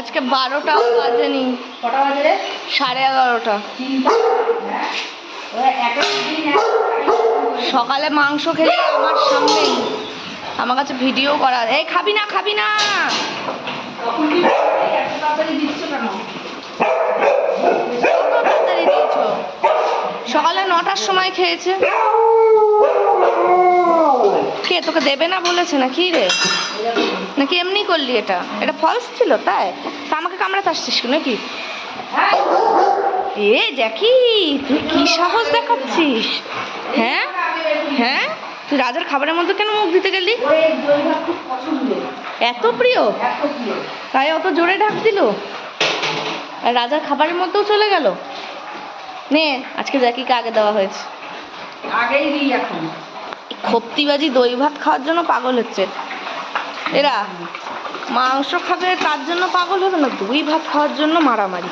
আজকে বারোটাও বাজেনি। কটা বাজে? রে সাড়ে এগারোটা। করে। সকালে মাংস খেলে আমার সামনেই। আমার কাছে ভিডিও করার এই খাবি না খাবি না। সকালে নটার সময় খেয়েছে। কে তোকে দেবে না বলেছে না কি রে নাকি এমনি করলি এটা? এটা ফলস ছিল তাই? তা আমাকে কামড়াতে আসছিস নাকি? এ জ্যাকি তুই কি সাহস দেখাচ্ছিস? হ্যাঁ? হ্যাঁ? তুই রাজার খাবারের মধ্যে কেন মুখ দিতে গেলি? এত প্রিয়? তাই অত জোরে ঢাক দিল? আর রাজার খাবারের মধ্যেও চলে গেল? নে আজকে জ্যাকিকে আগে দেওয়া হয়েছে। আগেই দিই এখন। খপ্তিবাজি দই ভাত খাওয়ার জন্য পাগল হচ্ছে। এরা মাংস খাবে, তার জন্য পাগল হবে না? দুই ভাত খাওয়ার জন্য মারামারি।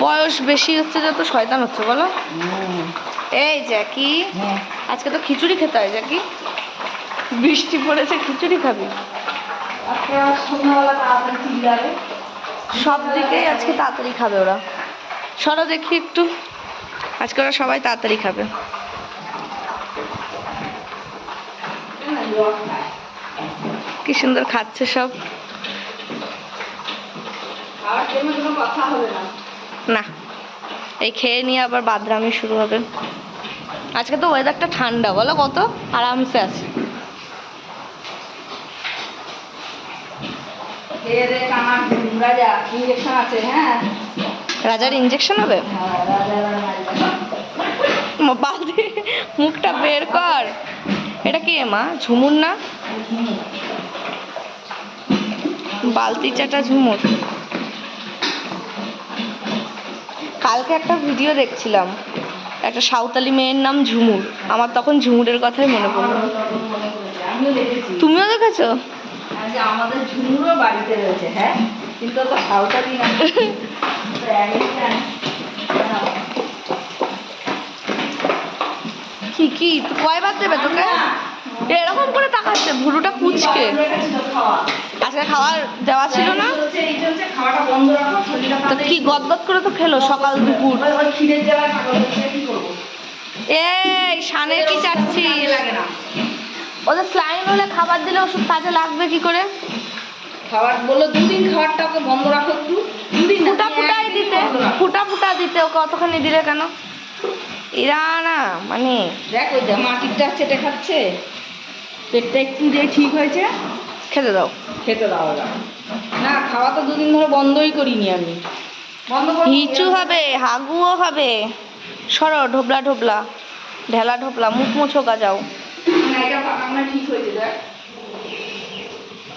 বয়স বেশি হচ্ছে যত শয়তান হচ্ছে, বলো। এই জ্যাকি, আজকে তো খিচুড়ি খেতে হয়, জ্যাকি। বৃষ্টি পড়েছে, খিচুড়ি খাবি? সব দিকেই আজকে তাড়াতাড়ি খাবে ওরা। সরো দেখি একটু। আজকে ওরা সবাই তাড়াতাড়ি খাবে। কি সুন্দর খাচ্ছে সব। না। এই খেয়ে নিয়ে আবার বাদরামি শুরু হবে। আজকে তো ওয়েদারটা ঠান্ডা বলো কত? আরামসে আছে। হ্যাঁ? রাজার ইঞ্জেকশন হবে? হ্যাঁ, বালতি মুখটা বের কর। এটা কে মা? ঝুমুর না? বালতি চাটা ঝুমুর। কালকে একটা ভিডিও দেখছিলাম। একটা সাঁওতালি মেয়ের নাম ঝুমুর। আমার তখন ঝুমুরের কথাই মনে পড়ল। তুমিও দেখেছ? আমাদের ঝুমুরও বাড়িতে রয়েছে হ্যাঁ? কিন্তু তো সাঁওতালি না তো আমেরিকান। কি? কি তুই কয়বার দেবে তোকে? এরকম করে তাকাচ্ছে ভুরুটা কুচকে। আজকে খাবার দেওয়া ছিল না? তো কি গদগদ করে তো খেলো সকাল দুপুর? এই শানের কি না। ওদের স্লাইন হলে খাবার দিলে ওষুধ কাজে লাগবে কি করে? খাবার বলল দুদিন খাবারটা ওকে বন্ধ রাখো একটু। দুদিন ফুটা ফুটাই দিতে ফুটা ফুটা দিতে ওকে অতখানি দিলে কেন? এরা না মানে দেখ ওই দেখ মাটিরটা চেটে খাচ্ছে পেটটা একটু যে ঠিক হয়েছে খেতে দাও। খেতে দাও না খাওয়া তো দুদিন ধরে বন্ধই করিনি আমি। বন্ধ হিচু হবে হাগুও হবে। সরো ঢোবলা ঢোবলা ঢেলা ঢোবলা মুখ মুছোকা যাও ঠিক হয়েছে দেখ।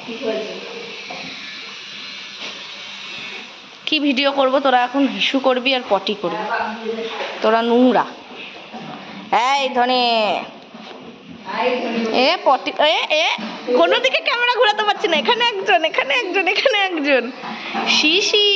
ঠিক হয়েছে। কি ভিডিও করব তোরা এখন হিসু করবি আর পটি করবি। তোরা নোংরা। এই ধনে। এ পটি এ এ, কোনো দিকে ক্যামেরা ঘোরাতে পারছি না। এখানে একজন এখানে একজন এখানে একজন। শিশি